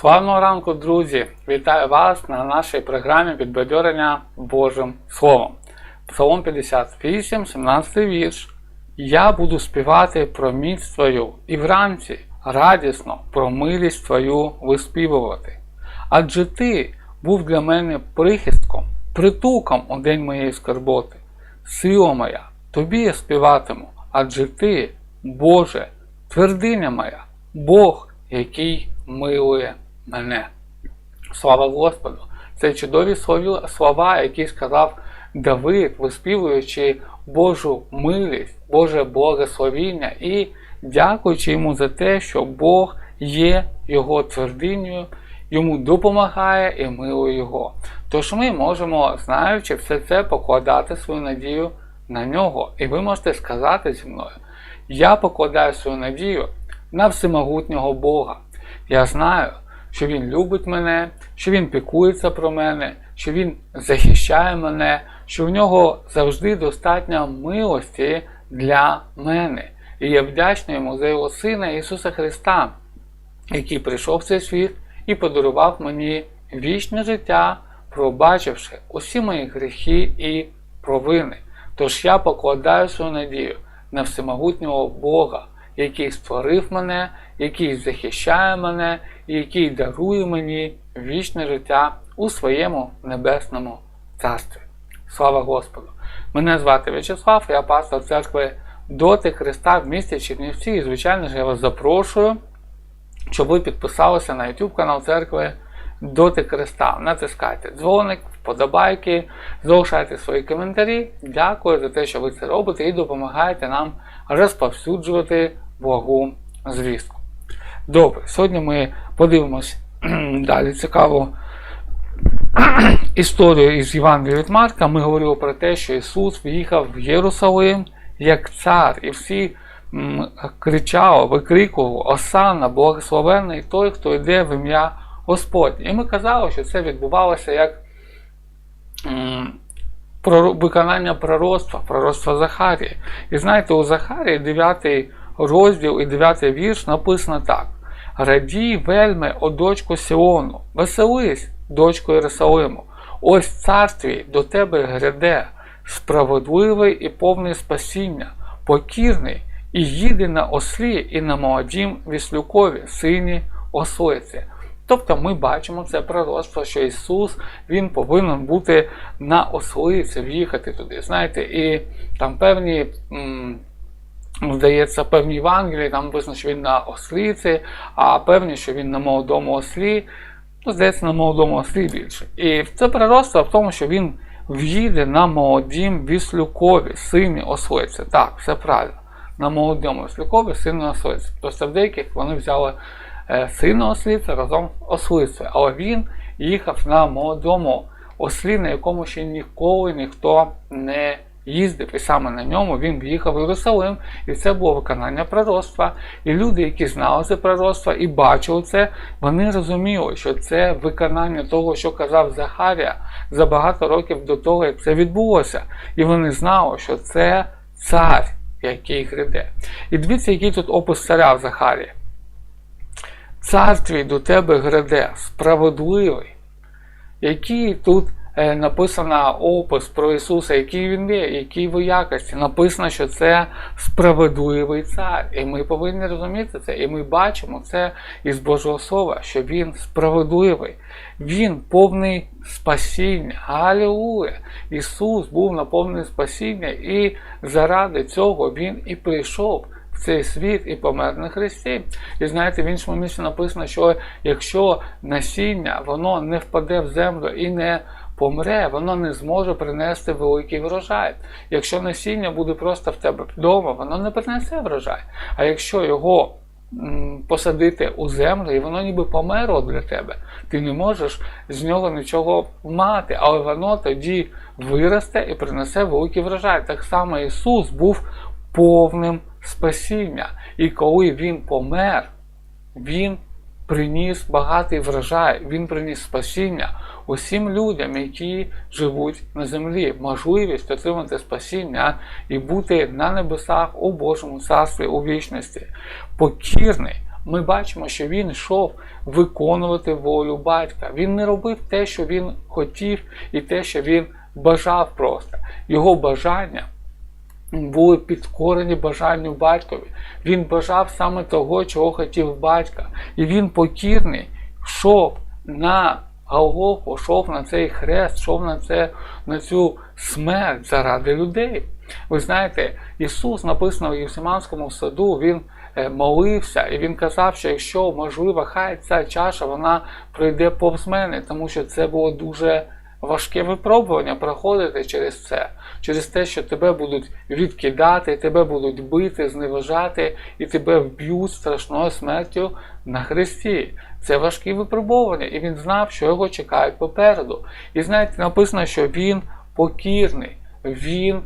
Славного ранку, друзі! Вітаю вас на нашій програмі підбадьорення Божим Словом. Псалом 58, 17 вірш. Я буду співати про міць твою і вранці радісно про милість твою виспівувати. Адже ти був для мене прихистком, притулком у день моєї скорботи. Сила моя, тобі я співатиму, адже ти, Боже, твердиня моя, Бог, який милує мене. Слава Господу! Це чудові слова, які сказав Давид, виспівуючи Божу милість, Боже благословіння і дякуючи йому за те, що Бог є його твердинею, йому допомагає і милує його. Тож ми можемо, знаючи все це, покладати свою надію на нього. І ви можете сказати зі мною: я покладаю свою надію на всемогутнього Бога. Я знаю, що Він любить мене, що Він піклується про мене, що Він захищає мене, що в нього завжди достатньо милості для мене. І я вдячний йому за його Сина Ісуса Христа, який прийшов в цей світ і подарував мені вічне життя, пробачивши усі мої гріхи і провини. Тож я покладаю свою надію на всемогутнього Бога, який створив мене, який захищає мене, і який дарує мені вічне життя у своєму небесному царстві. Слава Господу! Мене звати В'ячеслав, я пастор церкви Доти Христа в місті Чернівці. І, звичайно ж, я вас запрошую, щоб ви підписалися на YouTube канал церкви Доти Христа. Натискайте дзвоник, вподобайки, залишайте свої коментарі. Дякую за те, що ви це робите і допомагаєте нам розповсюджувати благу звістку. Добре, сьогодні ми подивимось далі цікаву історію із Євангелія від Марка. Ми говорили про те, що Ісус в'їхав в Єрусалим як цар, і всі кричали, викрикували Осанна, благословенний той, хто йде в ім'я Господнє. І ми казали, що це відбувалося як виконання пророцтва, пророцтва Захарії. І знаєте, у Захарії 9 розділ і 9 вірш написано так: Радій вельми, о дочку Сіону, веселись, дочко Єрусалиму, ось цар твій до тебе гряде, справедливий і повний спасіння, покірний і їде на ослі і на молодім віслюкові, сині ослиці. Тобто ми бачимо це пророцтво, що Ісус Він повинен бути на ослиці, в'їхати туди. Знаєте, і там певні. м, Здається, певні Євангелії, там написано, що він на ослиці, а певні, що він на молодому ослі. Ну, здається, на молодому ослі більше. І це пророцтво в тому, що він в'їде на молодім віслюкові, сині ослиці. Так, все правильно. На молодому віслюкові сині ослиці. Тобто в деяких вони взяли е, сина ослиці разом з ослицею, але він їхав на молодому ослі, на якому ще ніколи ніхто не їздив, і саме на ньому він в'їхав в Єрусалим, і це було виконання пророцтва. І люди, які знали це пророцтво і бачили це, вони розуміли, що це виконання того, що казав Захарія за багато років до того, як це відбулося. І вони знали, що це цар, який гряде. І дивіться, який тут опис царя в Захарії. Цар твій до тебе граде, справедливий. Який тут написано опис про Ісуса, який він є, які його якості. Написано, що це справедливий цар. І ми повинні розуміти це. І ми бачимо це із Божого Слова, що Він справедливий, Він повний спасіння. Алілуя! Ісус був наповнений спасіння, і заради цього Він і прийшов в цей світ і помер на Христі. І знаєте, в іншому місці написано, що якщо насіння воно не впаде в землю і не помре, воно не зможе принести великий врожай. Якщо насіння буде просто в тебе вдома, воно не принесе врожай. А якщо його посадити у землю, і воно ніби померло для тебе, ти не можеш з нього нічого мати, але воно тоді виросте і принесе великий врожай. Так само Ісус був повним спасіння. І коли Він помер, Він приніс багатий врожай, Він приніс спасіння усім людям, які живуть на землі, можливість отримати спасіння і бути на небесах у Божому царстві у вічності. Покірний, ми бачимо, що він йшов виконувати волю батька. Він не робив те, що він хотів, і те, що він бажав просто. Його бажання були підкорені бажанню батькові. Він бажав саме того, чого хотів батька. І він покірний йшов на Голгофу, пішов на цей хрест, йшов на, це, на цю смерть заради людей. Ви знаєте, Ісус написано в Євсиманському саду, Він е, молився і Він казав, що якщо можливо, хай ця чаша вона пройде повз мене, тому що це було дуже важке випробування проходити через це, через те, що тебе будуть відкидати, тебе будуть бити, зневажати, і тебе вб'ють страшною смертю на хресті. Це важкі випробування, і він знав, що його чекають попереду. І знаєте, написано, що він покірний, він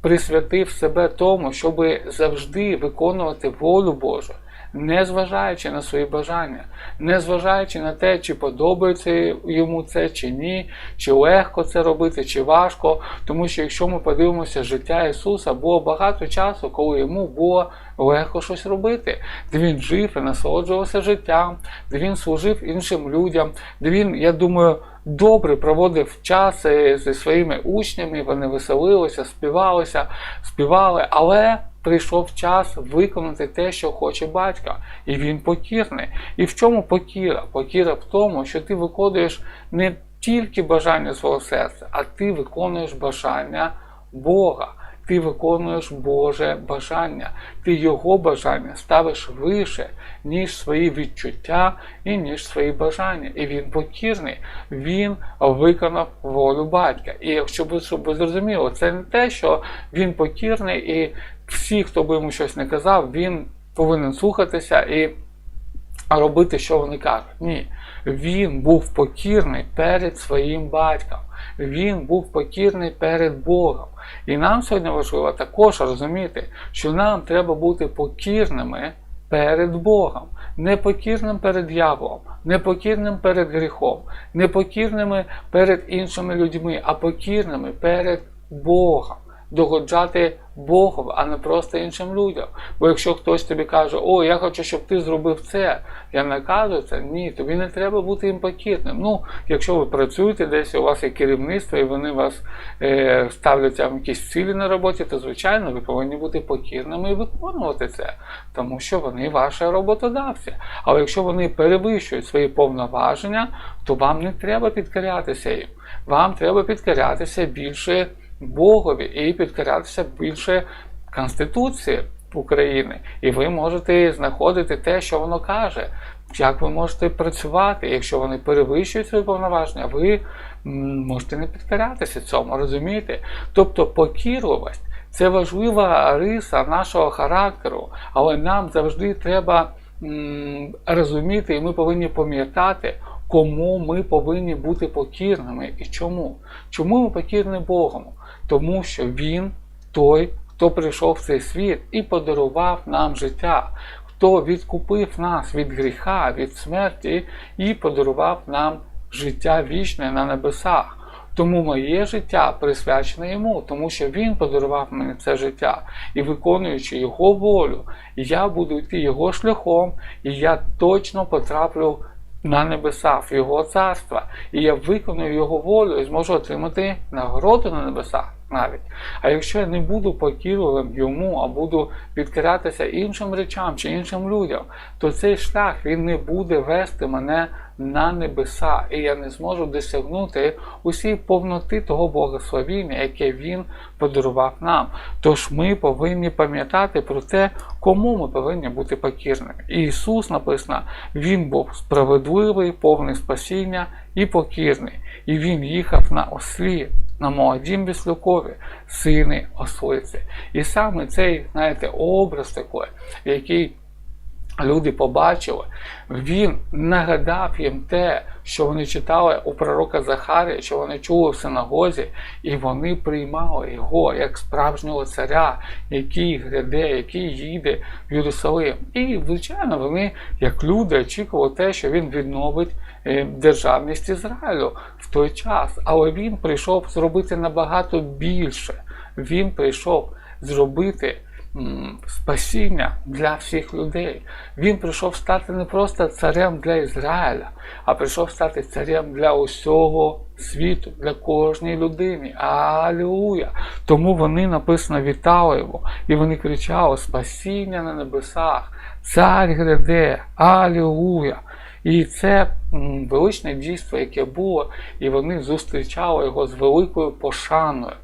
присвятив себе тому, щоб завжди виконувати волю Божу не зважаючи на свої бажання, не зважаючи на те, чи подобається йому це, чи ні, чи легко це робити, чи важко. Тому що якщо ми подивимося життя Ісуса, було багато часу, коли йому було легко щось робити, де він жив і насолоджувався життям, де він служив іншим людям, де він, я думаю, добре проводив час зі своїми учнями, вони веселилися, співалися, співали, але прийшов час виконати те, що хоче батько, і він покірний. І в чому покіра? Покіра в тому, що ти виконуєш не тільки бажання свого серця, а ти виконуєш бажання Бога. Ти виконуєш Боже бажання, ти Його бажання ставиш вище, ніж свої відчуття і ніж свої бажання. І він покірний, він виконав волю батька. І якщо ви, зрозуміли, це не те, що він покірний, і всі, хто би йому щось не казав, він повинен слухатися і робити, що вони кажуть. Ні. Він був покірний перед своїм батьком. Він був покірний перед Богом. І нам сьогодні важливо також розуміти, що нам треба бути покірними перед Богом, непокірним перед дьяволом, непокірним перед гріхом, непокірними перед іншими людьми, а покірними перед Богом. Догоджати Богу, а не просто іншим людям. Бо якщо хтось тобі каже, о, я хочу, щоб ти зробив це, я наказую це, ні, тобі не треба бути їм покірним. Ну, якщо ви працюєте десь, у вас є керівництво, і вони вас е, ставлять там якісь цілі на роботі, то звичайно ви повинні бути покірними і виконувати це, тому що вони ваші роботодавці. Але якщо вони перевищують свої повноваження, то вам не треба підкорятися їм. Вам треба підкорятися більше. Богові і підкорятися більше Конституції України. І ви можете знаходити те, що воно каже, як ви можете працювати. Якщо вони перевищують свої повноваження, ви можете не підкорятися цьому, розумієте? Тобто покірливість це важлива риса нашого характеру, але нам завжди треба розуміти, і ми повинні пам'ятати. Кому ми повинні бути покірними і чому? Чому ми покірні Богому? Тому що Він той, хто прийшов в цей світ і подарував нам життя, хто відкупив нас від гріха, від смерті і подарував нам життя вічне на небесах. Тому моє життя присвячене йому, тому що він подарував мені це життя. І виконуючи його волю, я буду йти його шляхом, і я точно потраплю на небеса в його царство. І я виконую його волю і зможу отримати нагороду на небесах навіть. А якщо я не буду покірливим йому, а буду підкиратися іншим речам чи іншим людям, то цей шлях він не буде вести мене на небеса, і я не зможу досягнути усій повноти того благословіння, яке Він подарував нам. Тож ми повинні пам'ятати про те, кому ми повинні бути покірними. Ісус написано, Він був справедливий, повний спасіння і покірний, і Він їхав на ослі на молодім віслюкові, сини ослиці. І саме цей, знаєте, образ такий, який люди побачили, він нагадав їм те, що вони читали у пророка Захарія, що вони чули в синагозі, і вони приймали його як справжнього царя, який гряде, який їде в Єрусалим. І, звичайно, вони, як люди, очікували те, що він відновить е, державність Ізраїлю в той час. Але він прийшов зробити набагато більше. Він прийшов зробити спасіння для всіх людей. Він прийшов стати не просто царем для Ізраїля, а прийшов стати царем для усього світу, для кожної людини. Алілуя! Тому вони написано вітали його, і вони кричали: Спасіння на небесах, цар гряде, Алілуя! І це величне дійство, яке було, і вони зустрічали його з великою пошаною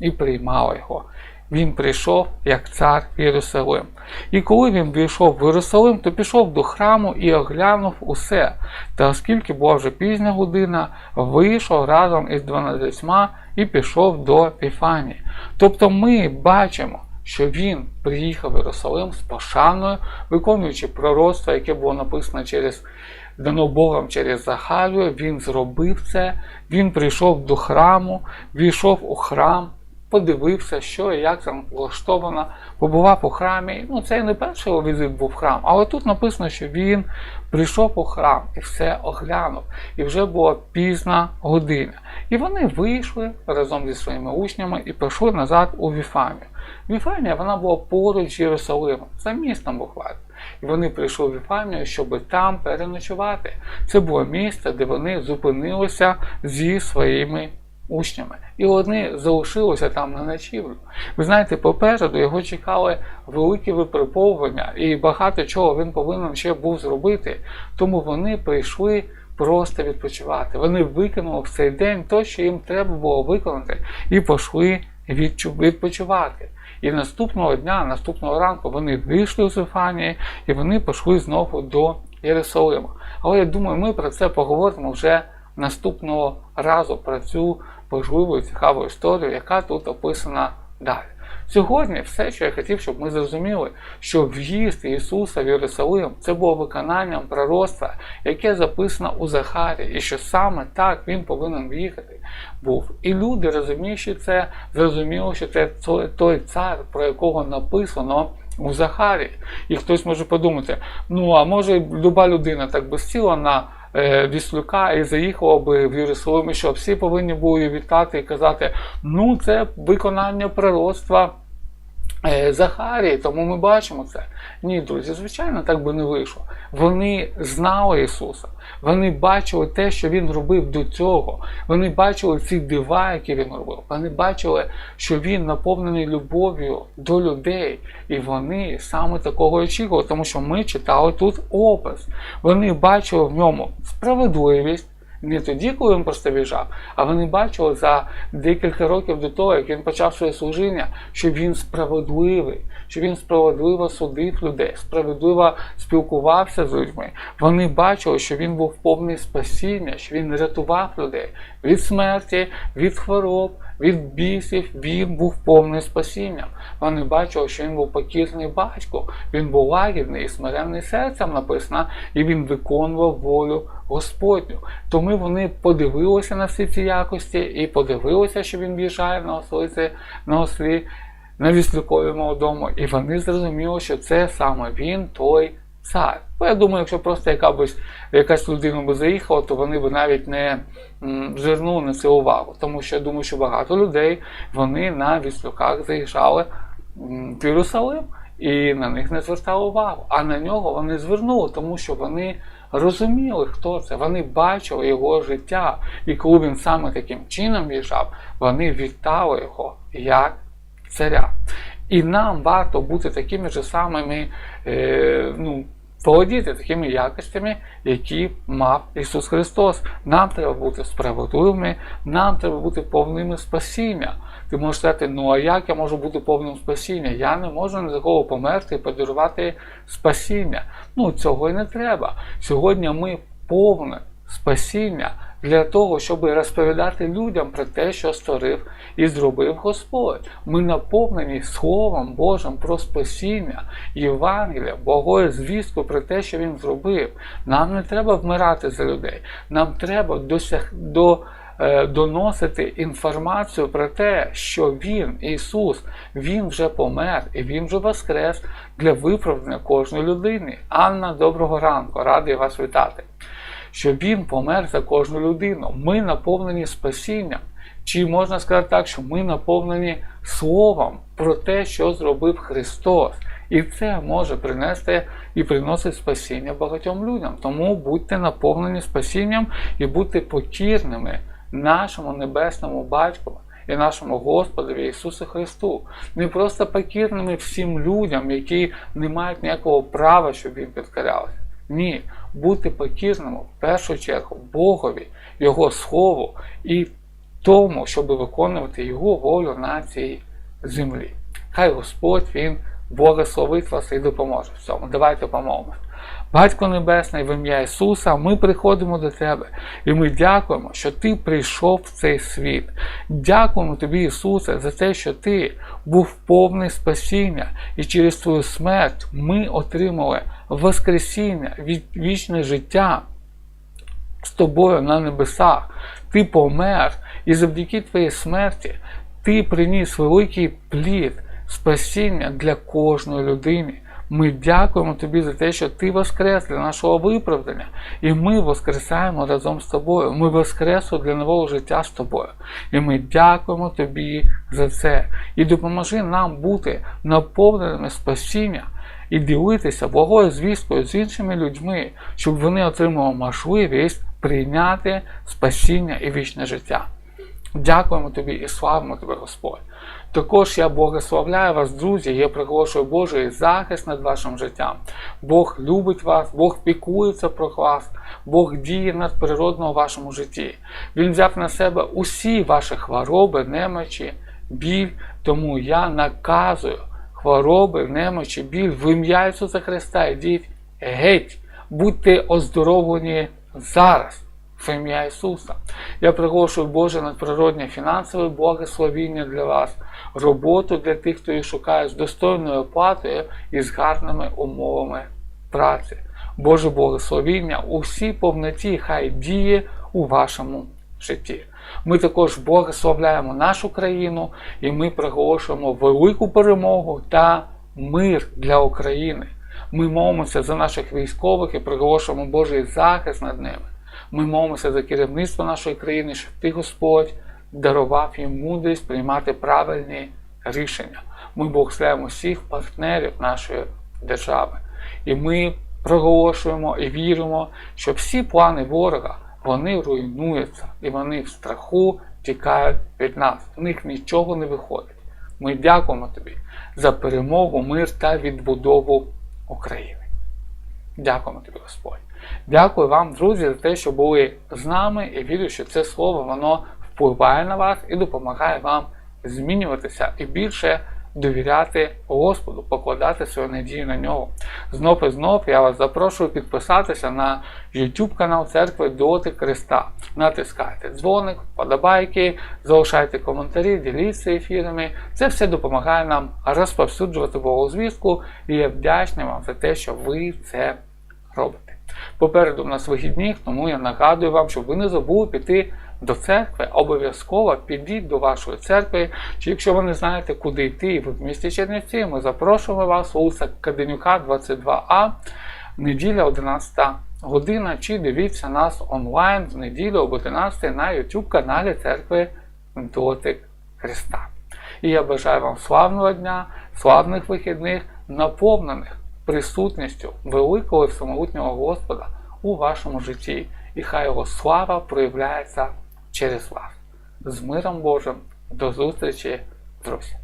і приймали його. Він прийшов як цар Єрусалим. І коли він війшов в Єрусалим, то пішов до храму і оглянув усе. Та оскільки була вже пізня година, вийшов разом із дванадцятьма і пішов до Піфанії. Тобто ми бачимо, що він приїхав в Єрусалим з пошаною, виконуючи пророцтво, яке було написано через дано Богом через Захарію, він зробив це, він прийшов до храму, війшов у храм, подивився, що і як там влаштовано, побував у храмі. Ну, це не перший його візит був в храм, але тут написано, що він прийшов у храм і все оглянув. І вже була пізна година. І вони вийшли разом зі своїми учнями і пішли назад у Віфанію. Віфанія вона була поруч з Єрусалимом, за містом буквально. І вони прийшли в Віфанію, щоб там переночувати. Це було місце, де вони зупинилися зі своїми учнями. І вони залишилися там на ночівлю. Ви знаєте, попереду його чекали великі випробовування, і багато чого він повинен ще був зробити. Тому вони прийшли просто відпочивати. Вони виконали в цей день те, що їм треба було виконати, і пішли відпочивати. І наступного дня, наступного ранку вони вийшли з Вифанії і вони пішли знову до Єрусалима. Але я думаю, ми про це поговоримо вже наступного разу про цю важливу і цікаву історію, яка тут описана далі. Сьогодні все, що я хотів, щоб ми зрозуміли, що в'їзд Ісуса в Єрусалим це було виконанням пророцтва, яке записано у Захарі, і що саме так він повинен в'їхати був. І люди, розуміючи це, зрозуміли, що це той- цар, про якого написано. У Захарі. І хтось може подумати: ну а може люба людина так би сіла на е, віслюка і заїхав би в Єрусалим, що всі повинні були вітати і казати: ну, це виконання пророцтва е, Захарії, тому ми бачимо це. Ні, друзі, звичайно, так би не вийшло. Вони знали Ісуса, вони бачили те, що Він робив до цього. Вони бачили ці дива, які він робив. Вони бачили, що він наповнений любов'ю до людей, і вони саме такого очікували, тому що ми читали тут опис. Вони бачили в ньому справедливість. Не тоді, коли він просто біжав, а вони бачили за декілька років до того, як він почав своє служіння, що він справедливий, що він справедливо судив людей, справедливо спілкувався з людьми. Вони бачили, що він був повний спасіння, що він рятував людей від смерті, від хвороб, від бісів. Він був повний спасінням. Вони бачили, що він був покірний батько, він був лагідний і смиренний серцем написано, і він виконував волю Господню. Тому вони подивилися на всі ці якості і подивилися, що він в'їжджає на ослиці, на ослі, на віслюкові молодому, і вони зрозуміли, що це саме він, той цар. Бо я думаю, якщо просто якась, якась людина би заїхала, то вони б навіть не звернули на це увагу. Тому що я думаю, що багато людей вони на віслюках заїжджали в Єрусалим і на них не звертали увагу. А на нього вони звернули, тому що вони розуміли, хто це. Вони бачили його життя. І коли він саме таким чином в'їжджав, вони вітали його як царя. І нам варто бути такими ж самими, е, ну, володіти такими якостями, які мав Ісус Христос. Нам треба бути справедливими, нам треба бути повними спасіння. Ти можеш сказати, ну а як я можу бути повним спасіння? Я не можу ні за кого померти і подарувати спасіння. Ну, цього і не треба. Сьогодні ми повне спасіння для того, щоб розповідати людям про те, що створив і зробив Господь. Ми наповнені Словом Божим про спасіння, Євангелія, Богою звістку про те, що Він зробив. Нам не треба вмирати за людей. Нам треба досяг до. е, Доносити інформацію про те, що Він, Ісус, Він вже помер і Він вже воскрес для виправдання кожної людини. Анна, доброго ранку, радий вас вітати. Що Він помер за кожну людину. Ми наповнені спасінням. Чи можна сказати так, що ми наповнені Словом про те, що зробив Христос. І це може принести і приносить спасіння багатьом людям. Тому будьте наповнені спасінням і будьте покірними нашому небесному батькові і нашому Господові Ісусу Христу. Не просто покірними всім людям, які не мають ніякого права, щоб їм підкорялися. Ні, бути покірними в першу чергу Богові, Його Слову і тому, щоб виконувати Його волю на цій землі. Хай Господь Він благословить вас і допоможе в цьому. Давайте помолимось. Батько Небесний, в ім'я Ісуса, ми приходимо до Тебе і ми дякуємо, що Ти прийшов в цей світ. Дякуємо Тобі, Ісусе, за те, що Ти був повний спасіння, і через Твою смерть ми отримали Воскресіння, вічне життя з тобою на небесах. Ти помер, і завдяки Твоїй смерті Ти приніс великий плід спасіння для кожної людини. Ми дякуємо тобі за те, що ти воскрес для нашого виправдання, і ми воскресаємо разом з тобою. Ми воскресли для нового життя з тобою. І ми дякуємо тобі за це. І допоможи нам бути наповненими спасіння і ділитися благою звісткою з іншими людьми, щоб вони отримали можливість прийняти спасіння і вічне життя. Дякуємо тобі і славимо тебе, Господь. Також я благословляю вас, друзі, я приголошую Божий захист над вашим життям. Бог любить вас, Бог піклується про вас, Бог діє надприродно у вашому житті. Він взяв на себе усі ваші хвороби, немочі, біль, тому я наказую хвороби, немочі, біль в ім'я Ісуса Христа. Ідіть геть, будьте оздоровлені зараз в ім'я Ісуса. Я приголошую Боже надприродне фінансове благословіння для вас, роботу для тих, хто їх шукає з достойною оплатою і з гарними умовами праці. Боже благословіння у всій повноті хай діє у вашому житті. Ми також благословляємо нашу країну і ми приголошуємо велику перемогу та мир для України. Ми молимося за наших військових і приголошуємо Божий захист над ними. Ми молимося за керівництво нашої країни, щоб ти, Господь, дарував їм мудрість приймати правильні рішення. Ми благословляємо всіх партнерів нашої держави. І ми проголошуємо і віримо, що всі плани ворога вони руйнуються і вони в страху тікають від нас. В них нічого не виходить. Ми дякуємо тобі за перемогу, мир та відбудову України. Дякуємо тобі, Господь. Дякую вам, друзі, за те, що були з нами, і вірю, що це слово воно впливає на вас і допомагає вам змінюватися і більше довіряти Господу, покладати свою надію на нього. Знов і знов я вас запрошую підписатися на YouTube канал Церкви Доти Христа. Натискайте дзвоник, подобайки, залишайте коментарі, діліться ефірами. Це все допомагає нам розповсюджувати Богозвістку, і я вдячний вам за те, що ви це робите. Попереду в нас вихідні, тому я нагадую вам, щоб ви не забули піти до церкви, обов'язково підіть до вашої церкви. Чи якщо ви не знаєте, куди йти, і ви в місті Чернівці, ми запрошуємо вас вулиця Каденюка, 22А, неділя 11 година, чи дивіться нас онлайн в неділю об 11 на YouTube каналі Церкви Дотик Христа. І я бажаю вам славного дня, славних вихідних, наповнених присутністю великого і всемогутнього Господа у вашому житті, і хай його слава проявляється через вас. З миром Божим, до зустрічі, друзі!